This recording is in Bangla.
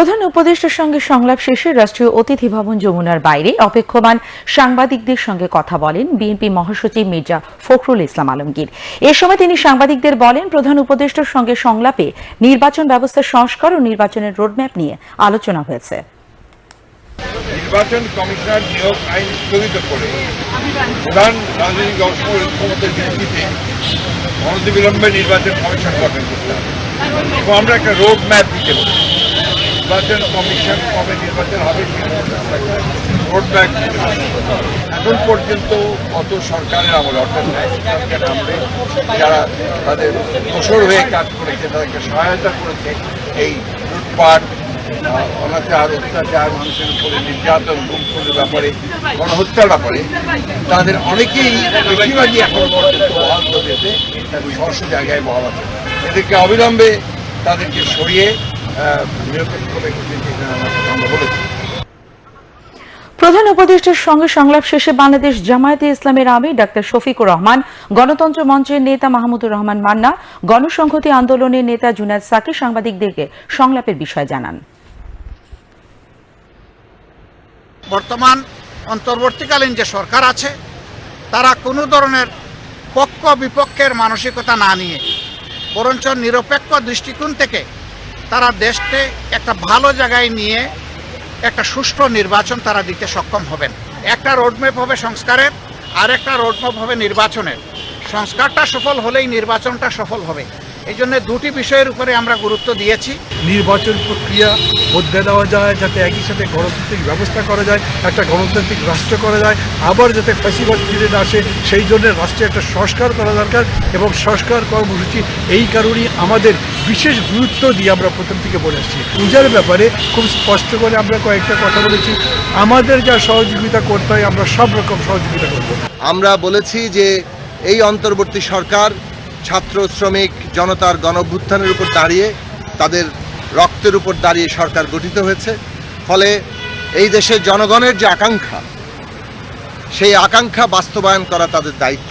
প্রধান উপদেষ্টার সঙ্গে সংলাপ শেষে রাষ্ট্রীয় অতিথি ভবন যমুনার বাইরে অপেক্ষমান সাংবাদিকদের সঙ্গে কথা বলেন বিএনপি মহাসচিব মির্জা ফখরুল ইসলাম আলমগীর। এ সময় তিনি সাংবাদিকদের বলেন, প্রধান উপদেষ্টার সঙ্গে সংলাপে নির্বাচন ব্যবস্থার সংস্কার ও নির্বাচনের রোডম্যাপ নিয়ে আলোচনা হয়েছে। নির্বাচন কমিশনার নিয়োগ আইন স্থগিত করে প্রধান রাজনৈতিক দলসমূহ ঐক্যমতের ভিত্তিতে অনতিবিলম্বে নির্বাচন কমিশন গঠন করতে হবে। এবং আমরা একটা রোড ম্যাপ দিতে পারি নির্বাচন কমিশন কবে নির্বাচন হবে রোড ম্যাপ দিতে পারি। এখন পর্যন্ত কত সরকারের আমলে অর্থাৎ সরকারের আমলে যারা তাদের দোষর হয়ে কাজ করেছে, তাদেরকে সহায়তা করেছে, এই লুটপাট অনাচার, অত্যাচার, মানুষের উপরে নির্যাতন গুম খুনের ব্যাপারে, গণহত্যার ব্যাপারে, তাদের অনেকেই বেশিরভাগই এখন পর্যন্ত বহাল রয়েছে তাদের স্বস্ব জায়গায় বহাল আছে। এদেরকে অবিলম্বে তাদেরকে সরিয়ে প্রধান উপদেষ্টার সঙ্গে সংলাপ শেষে বাংলাদেশ জামায়াতে ইসলামের আমির ডাক্তার শফিকুর রহমান, গণতন্ত্র মঞ্চের নেতা মাহমুদুর রহমান মান্না, গণসংহতি আন্দোলনের নেতা জুনায়দ সাকি সাংবাদিকদেরকে সংলাপের বিষয় জানান। বর্তমান অন্তর্বর্তীকালীন যে সরকার আছে, তারা কোনো ধরনের পক্ষ বিপক্ষের মানসিকতা না নিয়ে, বরঞ্চ নিরপেক্ষ দৃষ্টিকোণ থেকে তারা দেশকে একটা ভালো জায়গায় নিয়ে একটা সুষ্ঠু নির্বাচন তারা দিতে সক্ষম হবেন। একটা রোডম্যাপ হবে সংস্কারের আর একটা রোডম্যাপ হবে নির্বাচনের। সংস্কারটা সফল হলেই নির্বাচনটা সফল হবে। এই জন্য দুটি বিষয়ের উপরে আমরা গুরুত্ব দিয়েছি। নির্বাচন প্রক্রিয়া বদলে দেওয়া যায় যাতে একই সাথে গণতান্ত্রিক ব্যবস্থা করা যায় একটা গণতান্ত্রিক রাষ্ট্র করা যায় আবার যাতে ফ্যাসিবাদ ফিরে না আসে সেই জন্য রাষ্ট্রে একটা সংস্কার করা দরকার এবং সংস্কার কর্মসূচি এই কারণেই আমাদের বিশেষ গুরুত্ব দিয়ে আমরা প্রথম থেকে বলে আসছি। পূজার ব্যাপারে খুব স্পষ্ট করে আমরা কয়েকটা কথা বলেছি। আমাদের যা সহযোগিতা করতে হয় আমরা সব রকম সহযোগিতা করব। আমরা বলেছি যে এই অন্তর্বর্তী সরকার ছাত্র শ্রমিক জনতার গণভ্যুত্থানের উপর দাঁড়িয়ে তাদের রক্তের উপর দাঁড়িয়ে সরকার গঠিত হয়েছে। ফলে এই দেশের জনগণের যে আকাঙ্ক্ষা, সেই আকাঙ্ক্ষা বাস্তবায়ন করা তাদের দায়িত্ব।